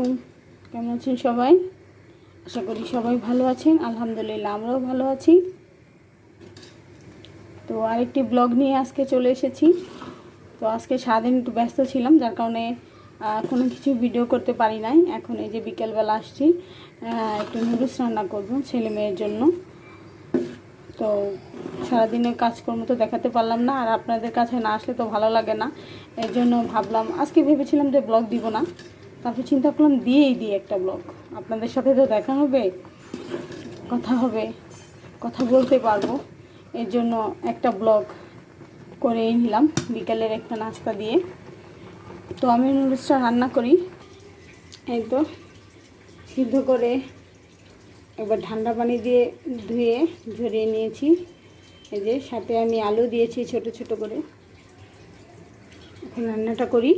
আলাইকুম। কেমন আছেন সবাই? আশা করি সবাই ভালো আছেন। আলহামদুলিল্লাহ, আমরাও ভালো আছি। তো আরেকটি ব্লগ নিয়ে আজকে চলে এসেছি। তো আজকে সারাদিন একটু ব্যস্ত ছিলাম, যার কারণে কোনো কিছু ভিডিও করতে পারি নাই। এখন এই যে বিকেলবেলা আসছি একটু নুডলস রান্না করব ছেলে মেয়ের জন্য। তো সারাদিনের কাজকর্ম তো দেখাতে পারলাম না, আর আপনাদের কাছে না আসলে তো ভালো লাগে না। এর জন্য ভাবলাম, আজকে ভেবেছিলাম যে ব্লগ দিব না। তারপর চিন্তা করলাম দিয়েই দিই একটা ব্লগ আপনাদের সাথে তো দেখা হবে, কথা হবে, কথা বলতে পারব। এর জন্য একটা ব্লগ করেই নিলাম বিকালের একটা নাস্তা দিয়ে। তো আমি নুডলসটা রান্না করি। এই তো, সিদ্ধ করে একবার ঠান্ডা পানি দিয়ে ধুয়ে ঝরিয়ে নিয়েছি। এই যে সাথে আমি আলু দিয়েছি ছোট ছোট করে। এখন রান্নাটা করি।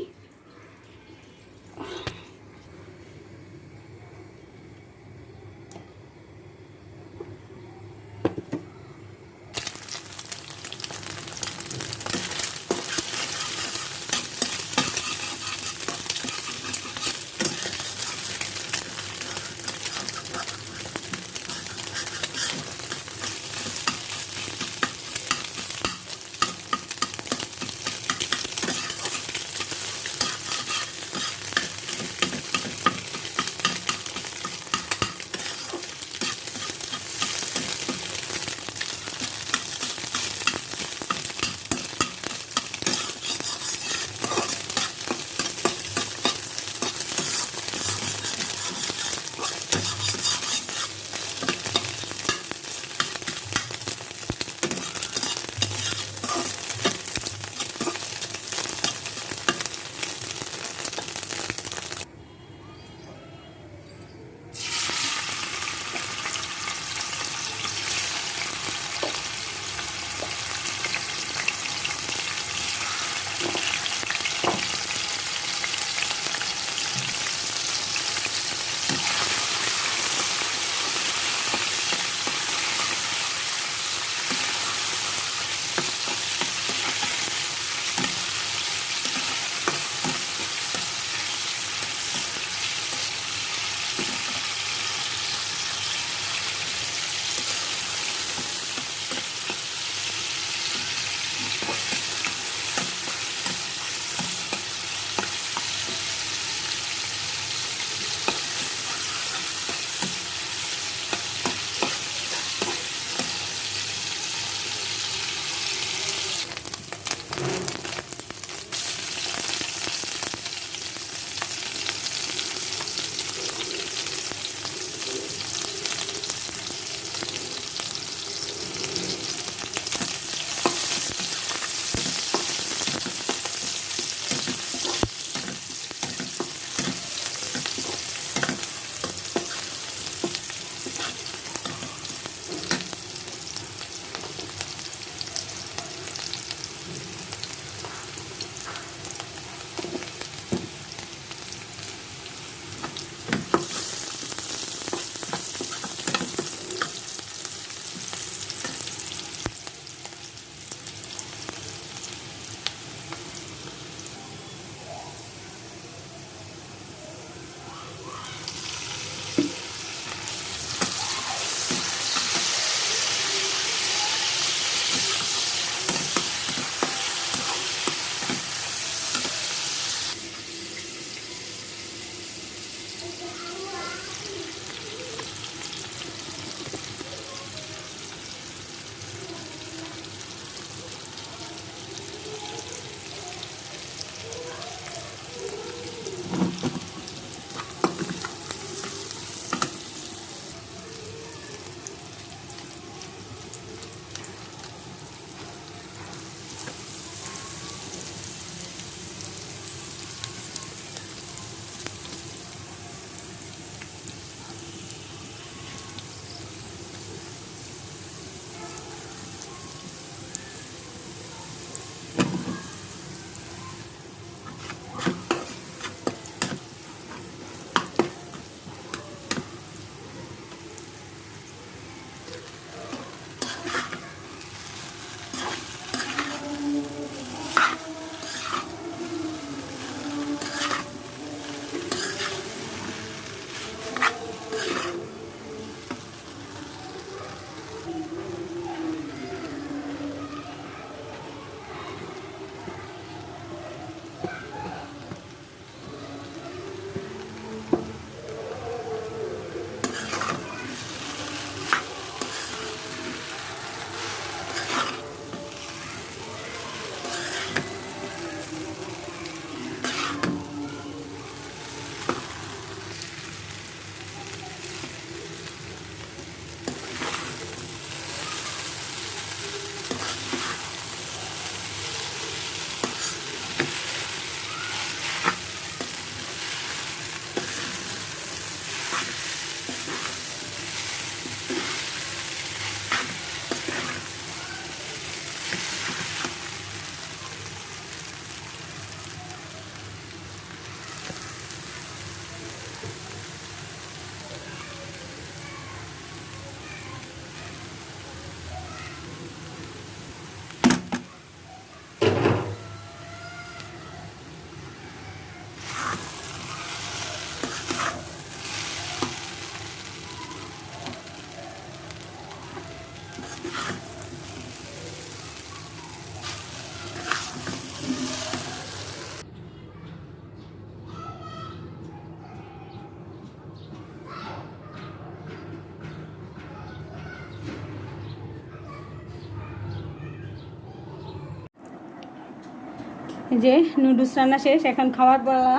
যে নুডলস রান্না শেষ এখন খাওয়ার পালা।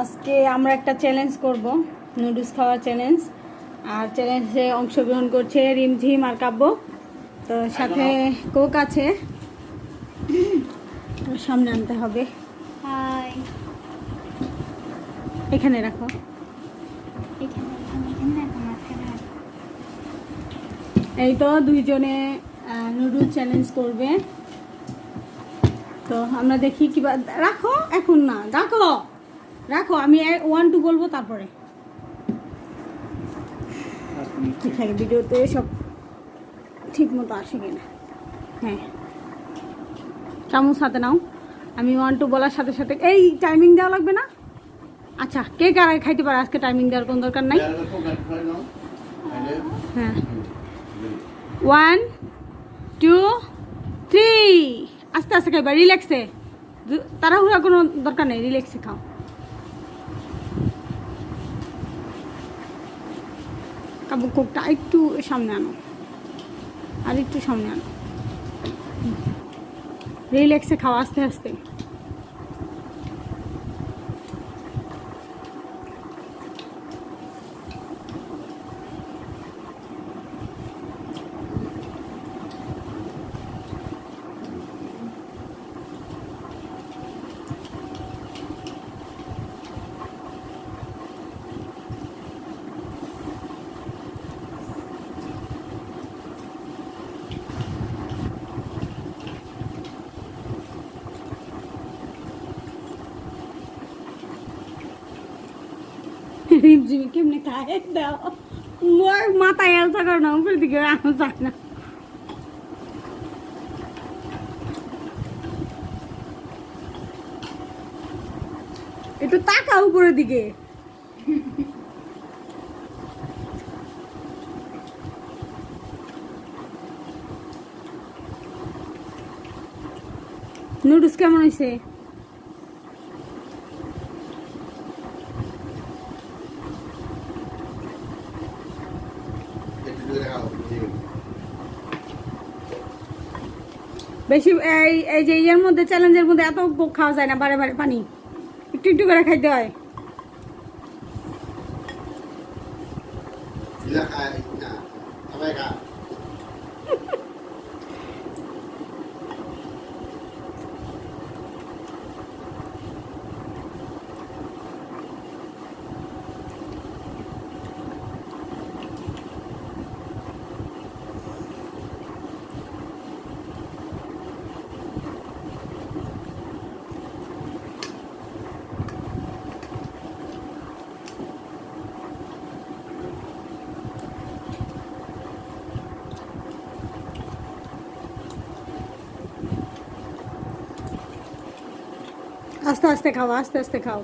আজকে আমরা একটা চ্যালেঞ্জ করব নুডলস খাওয়ার চ্যালেঞ্জ আর চ্যালেঞ্জে অংশগ্রহণ করছে রিমঝিম আর কাব্য। তো সাথে কোক আছে। সামনে আনতে হবে। এখানে রাখো। এই তো দুইজনে নুডলস চ্যালেঞ্জ করবে। তো আমরা দেখি কি রাখো, এখন না রাখো রাখো, আমি ওয়ান টু বলব তারপরে। ঠিক ভিডিওতে সব ঠিক মতো আসে কিনা। হ্যাঁ। চামচ হাতে নাও। আমি ওয়ান টু বলার সাথে সাথে, এই টাইমিং দেওয়া লাগবে না? আচ্ছা কে কার খাইতে পারে? আজকে টাইমিং দেওয়ার কোনো দরকার নাই? হ্যাঁ। ওয়ান টু থ্রি আস্তে আস্তে খাইবা রিল্যাক্সে তাড়াহুড়া কোনো দরকার নেই রিল্যাক্সে খাও। কাবু কোকটা একটু সামনে আনো। আর একটু সামনে আনো। রিল্যাক্সে খাও আস্তে আস্তে। রিমঝিমি কেমনে খায় দাও। মোর মাথায় আলসা করো না, উপরের দিকে আনো যায় না। একটু তাকা উপরের দিকে। নুডলস কেমন হয়েছে বেশি এই এই যে ইয়ের মধ্যে চ্যালেঞ্জের মধ্যে এত খাওয়া যায় না, বারে বারে পানি। একটু একটু করে খাইতে হয়। আস্তে আস্তে খাও আস্তে আস্তে খাও।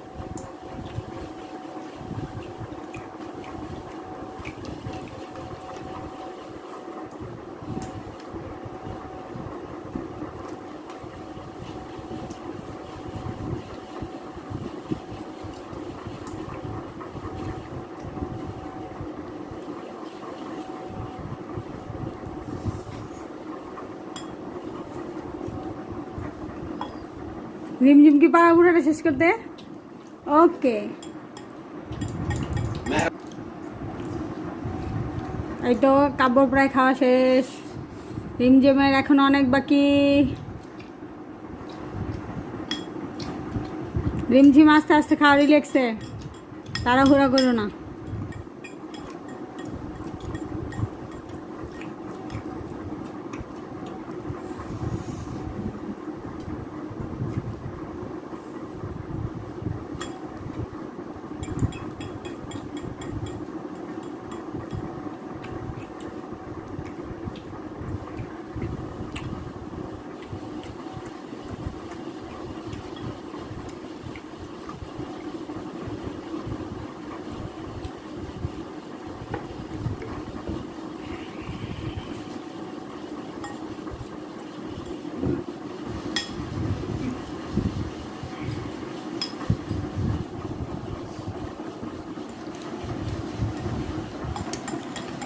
রিমঝিম কি পাড়া বুড়াটা শেষ করতে? ওকে। এই তো কাব্য প্রায় খাওয়া শেষ। রিমঝিমের এখন অনেক বাকি। রিমঝিম আস্তে আস্তে খাওয়া রিল্যাক্সে তাড়াহুড়া করো না।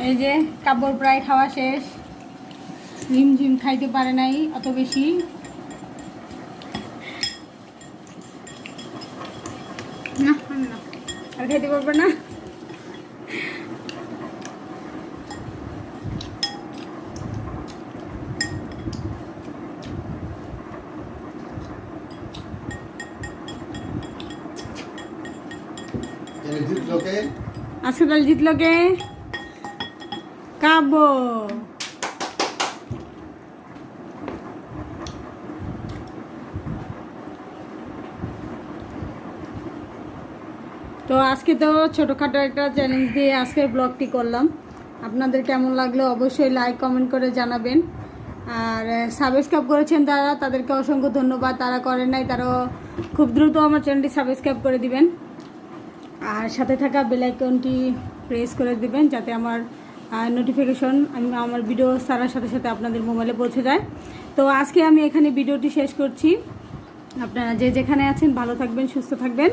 এই যে কাপড় প্রায় খাওয়া শেষ। ঝিমঝিম খাইতে পারে নাই অত বেশি। না আর খাইতে না। আজকে দল জিতলো কে? কাব্য তো আজকে তো ছোটোখাটো একটা চ্যালেঞ্জ দিয়ে আজকের ব্লগটি করলাম। আপনাদের কেমন লাগল অবশ্যই লাইক কমেন্ট করে জানাবেন। আর সাবস্ক্রাইব করেছেন তারা তাদেরকে অসংখ্য ধন্যবাদ। তারা করেন নাই তারাও খুব দ্রুত আমার চ্যানেলটি সাবস্ক্রাইব করে দিবেন। আর সাথে থাকা বেল আইকনটি প্রেস করে দিবেন, যাতে আমার নোটিফিকেশন আমি আমার ভিডিও সারার সাথে সাথে আপনাদের মোবাইলে পৌঁছে যায়। তো আজকে আমি এখানে ভিডিওটি শেষ করছি। আপনারা যে যেখানে আছেন ভালো থাকবেন, সুস্থ থাকবেন।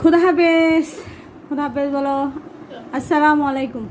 খুদা হাফেজ। খুদা হাফেজ বলো। আসসালামু আলাইকুম।